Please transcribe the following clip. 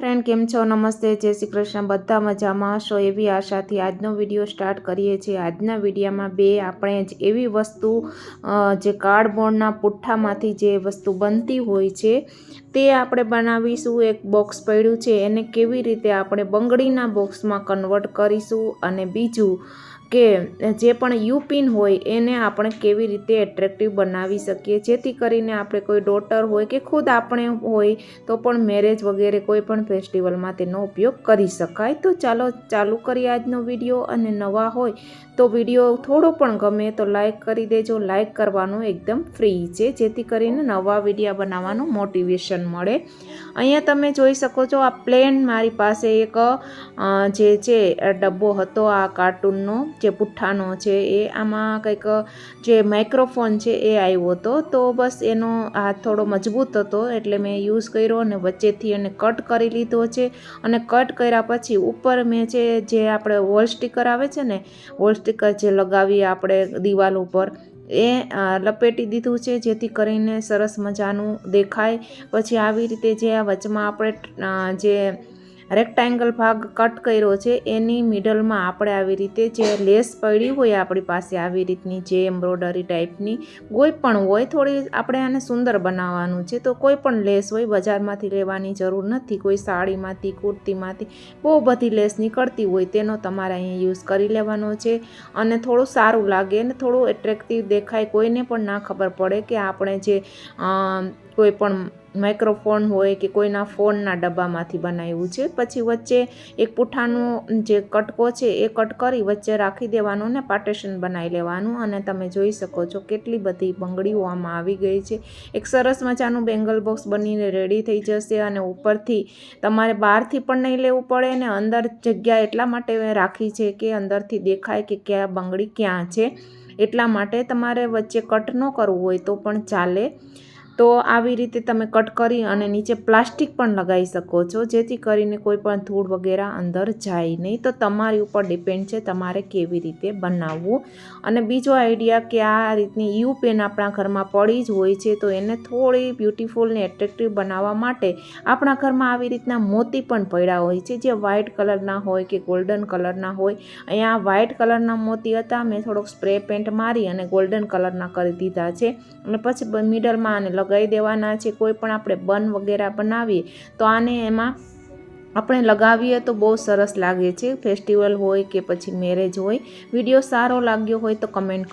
Friend કેમ છો? નમસ્તે, જય શ્રી કૃષ્ણ. બધા મજામાં હશો? એવી આશાથી આજનો વીડિયો સ્ટાર્ટ કરીએ છીએ. આજના વિડીયામાં બે આપણે જ એવી વસ્તુ જે કાર્ડબોર્ડના પુઠ્ઠામાંથી જે વસ્તુ બનતી હોય છે, તે આપણે બનાવીશું. એક બોક્સ પડ્યું છે. એને કેવી રીતે આપણે બંગડીના બોક્સમાં કન્વર્ટ કરીશું અને બીજું કે જે પણ યુપીન હોય એને આપણે કેવી રીતે એટ્રેક્ટિવ બનાવી શકીએ? જેથી કરીને આપણે કોઈ ડોટર હોય કે ખુદ આપણે હોય તો પણ મેરેજ વગેરે કોઈ પણ ફેસ્ટિવલમાં તેનો ઉપયોગ કરી શકાય. તો ચાલો ચાલુ કરીએ આજનો વીડિયો અને નવા હોય તો વીડિયો થોડો પણ ગમે તો લાઈક કરી દેજો. લાઈક કરવાનું એકદમ ફ્રી છે. જેથી કરીને નવા વિડીયા બનાવવાનું મોટિવેશન મળે. અહીંયા તમે જોઈ શકો છો આ પ્લેન મારી પાસે એક જે છે ડબ્બો હતો આ કાર્ટૂનનો જે પુઠ્ઠાનો છે એ આમાં કંઈક, જે માઇક્રોફોન છે એ આવ્યો હતો. તો બસ એનો હાથ થોડો મજબૂત હતો એટલે મેં યુઝ કર્યો અને વચ્ચેથી એને કટ કરી લીધો છે. અને કટ કર્યા પછી ઉપર મેં છે જે આપણે વોલ સ્ટીકર આવે છે ને વોલ સ્ટીકર જે લગાવીએ આપણે દિવાલ ઉપર, એ લપેટી દીધું છે જેથી કરીને સરસ મજાનું દેખાય. પછી આવી રીતે જે આ વચમાં આપણે જે રેક્ટેંગલ ભાગ કટ કર્યો છે. એની મિડલમાં આપણે આવી રીતે જે લેસ પડી હોય આપણી પાસે, આવી રીતની જે એમ્બ્રોડરી ટાઈપની, કોઈ પણ હોય, થોડી આપણે આને સુંદર બનાવવાનું છે. તો કોઈ પણ લેસ હોય, બજારમાંથી લેવાની જરૂર નથી. કોઈ સાડીમાંથી, કુર્તીમાંથી, બહુ બધી લેસ નીકળતી હોય, તેનો તમારે અહીંયા યુઝ કરી લેવાનો છે. અને થોડું સારું લાગે અને થોડું એટ્રેક્ટિવ દેખાય, કોઈને પણ ના ખબર પડે કે આપણે જે કોઈ પણ માઇક્રોફોન હોય કે કોઈના ફોનના ડબ્બામાંથી બનાવ્યું છે. પછી વચ્ચે એક પૂઠાનો જે કટકો છે એ કટ કરી વચ્ચે રાખી દેવાનું ને પાર્ટેશન બનાવી લેવાનું. અને તમે જોઈ શકો છો કેટલી બધી બંગડીઓ આમાં આવી ગઈ છે. એક સરસ મજાનું બેંગલ બોક્સ બનીને રેડી થઈ જશે અને ઉપરથી તમારે બહારથી પણ નહીં લેવું પડે ને અંદર જગ્યા એટલા માટે રાખી છે કે અંદરથી દેખાય કે ક્યાં બંગડી ક્યાં છે. એટલા માટે તમારે વચ્ચે કટ ન કરવું હોય તો પણ ચાલે. તો આવી રીતે તમે કટ કરી અને નીચે પ્લાસ્ટિક પણ લગાવી શકો છો, જેથી કરીને કોઈ પણ ધૂળ વગેરે અંદર જાય નહીં. તો તમારી ઉપર ડિપેન્ડ છે તમારે કેવી રીતે બનાવવું. અને બીજો આઈડિયા કે આ રીતની યુ પેન આપણા ઘરમાં પડી જ હોય છે, તો એને થોડી બ્યુટીફુલ ને એટ્રેક્ટિવ બનાવવા માટે આપણા ઘરમાં આવી રીતના મોતી પણ પડ્યા હોય છે, જે વ્હાઇટ કલરના હોય કે ગોલ્ડન કલરના હોય. અહીંયા વ્હાઇટ કલરના મોતી હતા, મેં થોડોક સ્પ્રે પેન્ટ મારી અને ગોલ્ડન કલરના કરી દીધા છે. અને પછી મિડલમાં આને લગાવી દેવાના છે, કોઈ પણ આપણે બન વગેરે બનાવીએ, તો આને એમાં આપણે લગાવીએ તો બહુ સરસ લાગે છે. ફેસ્ટિવલ હોય કે પછી મેરેજ હોય, વીડિયો સારો લાગ્યો હોય તો કમેન્ટ